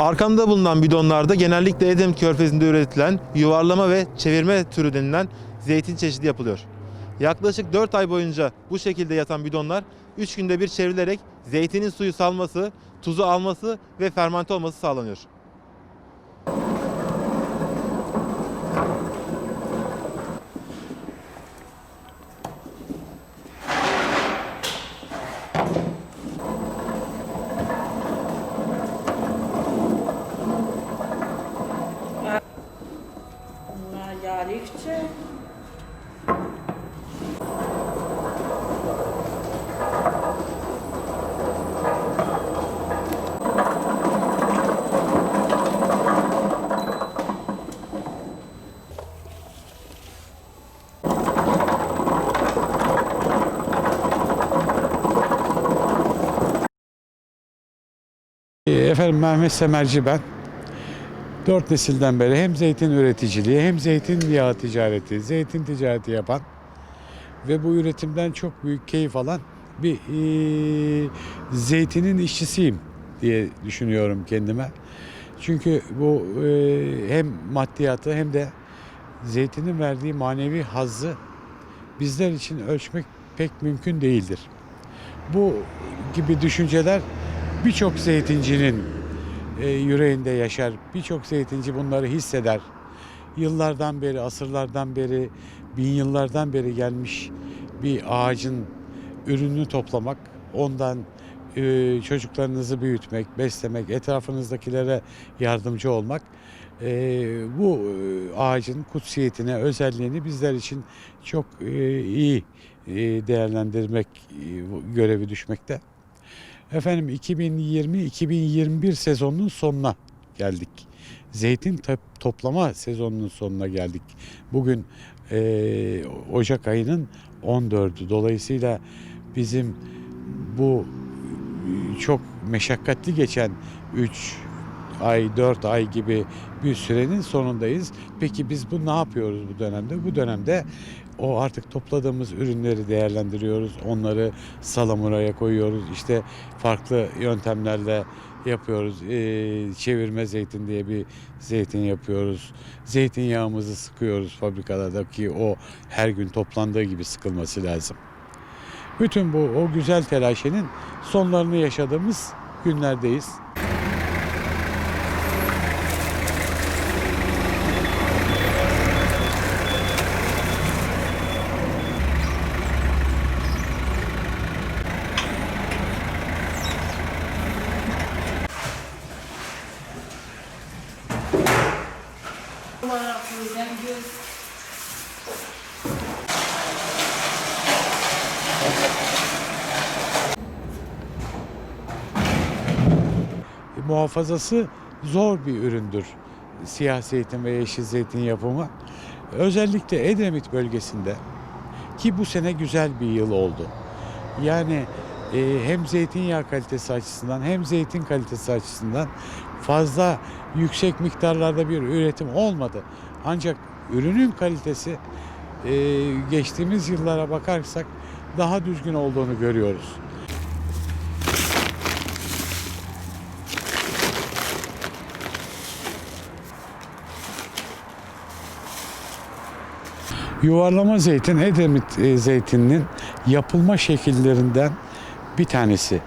Arkamda bulunan bidonlarda genellikle Edremit Körfezi'nde üretilen yuvarlama ve çevirme türü denilen zeytin çeşidi yapılıyor. Yaklaşık 4 ay boyunca bu şekilde yatan bidonlar 3 günde bir çevrilerek zeytinin suyu salması, tuzu alması ve fermente olması sağlanıyor. Efendim Mehmet Semerci ben. Dört nesilden beri hem zeytin üreticiliği hem zeytin yağı ticareti, zeytin ticareti yapan ve bu üretimden çok büyük keyif alan bir eee, zeytinin işçisiyim diye düşünüyorum kendime. Çünkü bu eee, hem maddiyatı hem de zeytinin verdiği manevi hazzı bizler için ölçmek pek mümkün değildir. Bu gibi düşünceler birçok zeytincinin e, yüreğinde yaşar. Birçok zeytinci bunları hisseder. Yıllardan beri, asırlardan beri, bin yıllardan beri gelmiş bir ağacın ürününü toplamak, ondan e, çocuklarınızı büyütmek, beslemek, etrafınızdakilere yardımcı olmak e, bu e, ağacın kutsiyetine, özelliğini bizler için çok e, iyi e, değerlendirmek e, görevi düşmekte. Efendim 2020-2021 sezonunun sonuna geldik. Zeytin to- toplama sezonunun sonuna geldik. Bugün eee, Ocak ayının 14'ü. Dolayısıyla bizim bu e, çok meşakkatli geçen 3 ay, 4 ay gibi bir sürenin sonundayız. Peki biz bu ne yapıyoruz bu dönemde? Bu dönemde o artık topladığımız ürünleri değerlendiriyoruz. Onları salamuraya koyuyoruz. İşte farklı yöntemlerle yapıyoruz. Ee, çevirme zeytin diye bir zeytin yapıyoruz. Zeytinyağımızı sıkıyoruz fabrikalardaki o her gün toplandığı gibi sıkılması lazım. Bütün bu o güzel telaşenin sonlarını yaşadığımız günlerdeyiz. Muhafazası zor bir üründür. Siyah zeytin ve yeşil zeytin yapımı. Özellikle Edremit bölgesinde ki bu sene güzel bir yıl oldu. Yani e, hem zeytinyağı kalitesi açısından hem zeytin kalitesi açısından fazla yüksek miktarlarda bir üretim olmadı. Ancak ürünün kalitesi e, geçtiğimiz yıllara bakarsak daha düzgün olduğunu görüyoruz. Yuvarlama zeytin Edremit e, zeytininin yapılma şekillerinden bir tanesi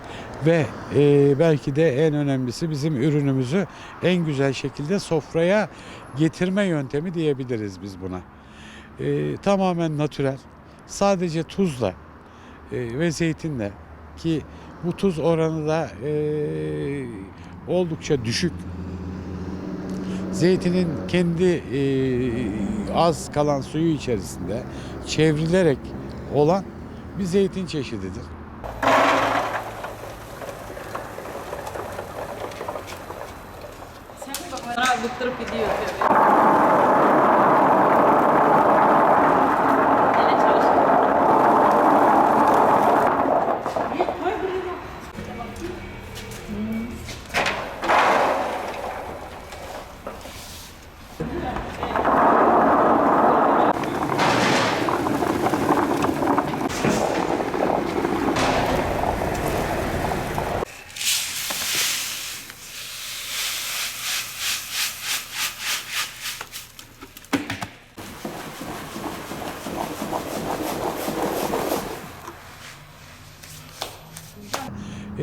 ve e, belki de en önemlisi bizim ürünümüzü en güzel şekilde sofraya getirme yöntemi diyebiliriz biz buna. E, tamamen natürel, sadece tuzla e, ve zeytinle ki bu tuz oranı da e, oldukça düşük Zeytinin kendi e, az kalan suyu içerisinde çevrilerek olan bir zeytin çeşididir. do Trump Deal.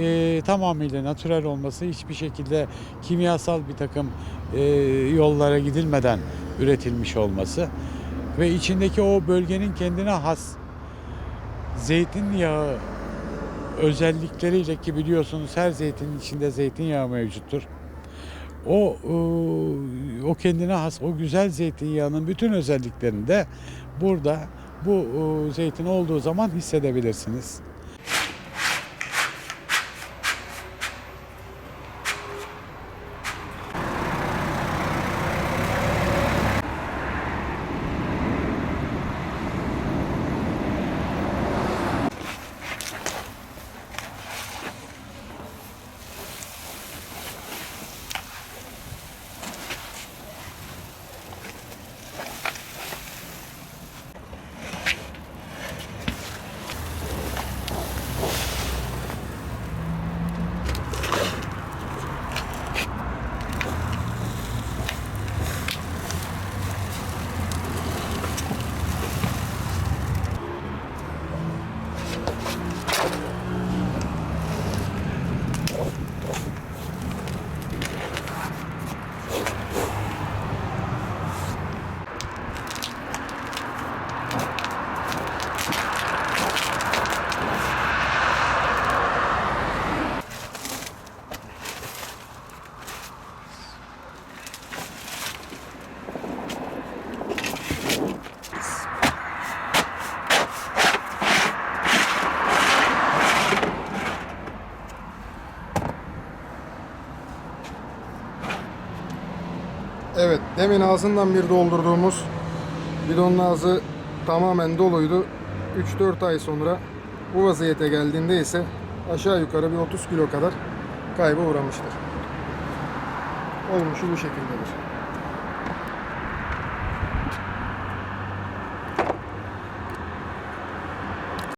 E, tamamıyla natürel olması, hiçbir şekilde kimyasal bir takım e, yollara gidilmeden üretilmiş olması ve içindeki o bölgenin kendine has zeytinyağı özellikleriyle ki biliyorsunuz her zeytinin içinde zeytinyağı mevcuttur. O e, o kendine has o güzel zeytinyağının bütün özelliklerini de burada bu e, zeytin olduğu zaman hissedebilirsiniz. Evet, demin ağzından bir doldurduğumuz bidonun ağzı tamamen doluydu. 3-4 ay sonra bu vaziyete geldiğinde ise aşağı yukarı bir 30 kilo kadar kayba uğramıştır. Olmuşu bu şekildedir.